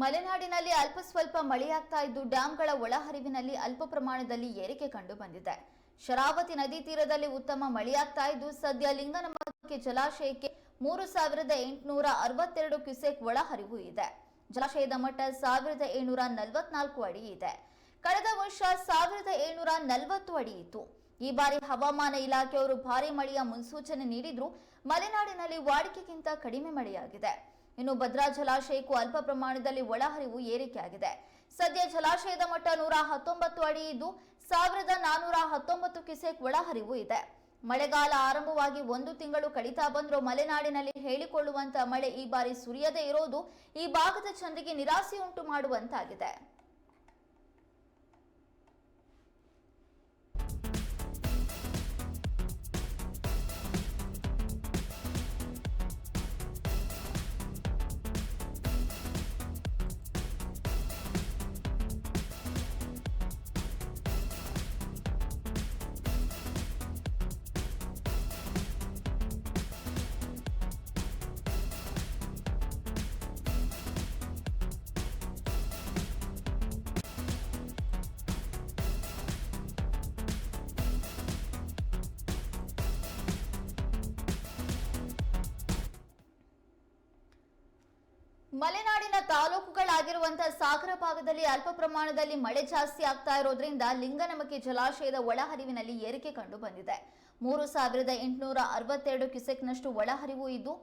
ಮಲೆನಾಡಿನಲ್ಲಿ ಅಲ್ಪ ಸ್ವಲ್ಪ ಮಳೆಯಾಗ್ತಾ ಇದ್ದು ಡ್ಯಾಂಗಳ ಒಳಹರಿವಿನಲ್ಲಿ ಅಲ್ಪ ಪ್ರಮಾಣದಲ್ಲಿ ಏರಿಕೆ ಕಂಡು ಬಂದಿದೆ. ಶರಾವತಿ ನದಿ ತೀರದಲ್ಲಿ ಉತ್ತಮ ಮಳೆಯಾಗ್ತಾ ಇದ್ದು ಸದ್ಯ ಲಿಂಗನಮಕ್ಕೆ ಜಲಾಶಯಕ್ಕೆ ಮೂರು ಸಾವಿರದ ಎಂಟುನೂರ ಅರವತ್ತೆರಡು ಕ್ಯುಸೆಕ್ ಒಳಹರಿವು ಇದೆ. ಜಲಾಶಯದ ಮಟ್ಟ ಸಾವಿರದ ಏಳ್ನೂರ ನಲವತ್ನಾಲ್ಕು ಅಡಿ ಇದೆ. ಕಳೆದ ವರ್ಷ ಸಾವಿರದ ಏಳ್ನೂರ ನಲವತ್ತು ಅಡಿ ಇತ್ತು. ಈ ಬಾರಿ ಹವಾಮಾನ ಇಲಾಖೆಯವರು ಭಾರಿ ಮಳೆಯ ಮುನ್ಸೂಚನೆ ನೀಡಿದ್ರು. ಮಲೆನಾಡಿನಲ್ಲಿ ವಾಡಿಕೆಗಿಂತ ಕಡಿಮೆ ಮಳೆಯಾಗಿದೆ. ಇನ್ನು ಭದ್ರಾ ಜಲಾಶಯಕ್ಕೂ ಅಲ್ಪ ಪ್ರಮಾಣದಲ್ಲಿ ಒಳಹರಿವು ಏರಿಕೆಯಾಗಿದೆ. ಸದ್ಯ ಜಲಾಶಯದ ಮಟ್ಟ ನೂರ ಹತ್ತೊಂಬತ್ತು ಅಡಿ ಇದ್ದು ಸಾವಿರದ ನಾನೂರ ಹತ್ತೊಂಬತ್ತು ಕಿಸೆಕ್ ಒಳಹರಿವು ಇದೆ. ಮಳೆಗಾಲ ಆರಂಭವಾಗಿ ಒಂದು ತಿಂಗಳು ಕಡಿತಾ ಬಂದರೂ ಮಲೆನಾಡಿನಲ್ಲಿ ಹೇಳಿಕೊಳ್ಳುವಂತ ಮಳೆ ಈ ಬಾರಿ ಸುರಿಯದೇ ಇರೋದು ಈ ಭಾಗದ ಜನರಿಗೆ ನಿರಾಸೆ ಉಂಟು ಮಾಡುವಂತಾಗಿದೆ. ಮಲೆನಾಡಿನ ತಾಲೂಕುಗಳಾಗಿರುವಂತಹ ಸಾಗರ ಭಾಗದಲ್ಲಿ ಅಲ್ಪ ಪ್ರಮಾಣದಲ್ಲಿ ಮಳೆ ಜಾಸ್ತಿ ಆಗ್ತಾ ಇರೋದ್ರಿಂದ ಲಿಂಗನಮಕ್ಕಿ ಜಲಾಶಯದ ಒಳಹರಿವಿನಲ್ಲಿ ಏರಿಕೆ ಕಂಡು ಬಂದಿದೆ. ಮೂರು ಸಾವಿರದ ಎಂಟುನೂರ ಅರವತ್ತೆರಡು ಕ್ಯುಸೆಕ್ನಷ್ಟು ಒಳಹರಿವು ಇದ್ದು,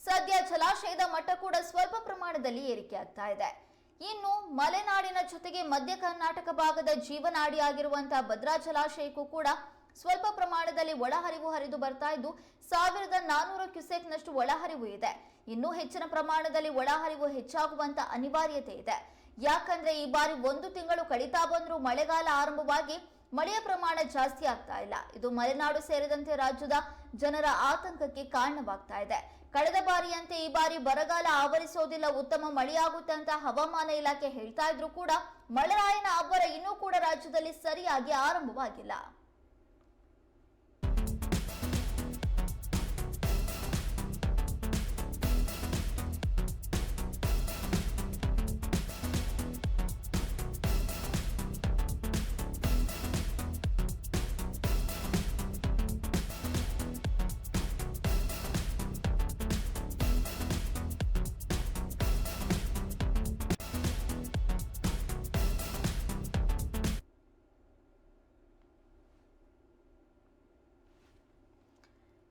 ಸದ್ಯ ಜಲಾಶಯದ ಮಟ್ಟ ಕೂಡ ಸ್ವಲ್ಪ ಪ್ರಮಾಣದಲ್ಲಿ ಏರಿಕೆ ಆಗ್ತಾ ಇದೆ. ಇನ್ನು ಮಲೆನಾಡಿನ ಜೊತೆಗೆ ಮಧ್ಯ ಕರ್ನಾಟಕ ಭಾಗದ ಜೀವನಾಡಿಯಾಗಿರುವಂತಹ ಭದ್ರಾ ಜಲಾಶಯಕ್ಕೂ ಕೂಡ ಸ್ವಲ್ಪ ಪ್ರಮಾಣದಲ್ಲಿ ಒಳಹರಿವು ಹರಿದು ಬರ್ತಾ ಇದ್ದು, ಸಾವಿರದ ನಾನೂರು ಕ್ಯುಸೆಕ್ನಷ್ಟು ಒಳಹರಿವು ಇದೆ. ಇನ್ನೂ ಹೆಚ್ಚಿನ ಪ್ರಮಾಣದಲ್ಲಿ ಒಳಹರಿವು ಹೆಚ್ಚಾಗುವಂತ ಅನಿವಾರ್ಯತೆ ಇದೆ. ಯಾಕಂದ್ರೆ ಈ ಬಾರಿ ಒಂದು ತಿಂಗಳು ಕಡಿತಾ ಬಂದರೂ ಮಳೆಗಾಲ ಆರಂಭವಾಗಿ ಮಳೆಯ ಪ್ರಮಾಣ ಜಾಸ್ತಿ ಆಗ್ತಾ ಇಲ್ಲ. ಇದು ಮಲೆನಾಡು ಸೇರಿದಂತೆ ರಾಜ್ಯದ ಜನರ ಆತಂಕಕ್ಕೆ ಕಾರಣವಾಗ್ತಾ ಇದೆ. ಕಳೆದ ಬಾರಿಯಂತೆ ಈ ಬಾರಿ ಬರಗಾಲ ಆವರಿಸೋದಿಲ್ಲ, ಉತ್ತಮ ಮಳೆಯಾಗುತ್ತೆ ಅಂತ ಹವಾಮಾನ ಇಲಾಖೆ ಹೇಳ್ತಾ ಇದ್ರು ಕೂಡ ಮಳೆರಾಯನ ಅಬ್ಬರ ಇನ್ನೂ ಕೂಡ ರಾಜ್ಯದಲ್ಲಿ ಸರಿಯಾಗಿ ಆರಂಭವಾಗಿಲ್ಲ.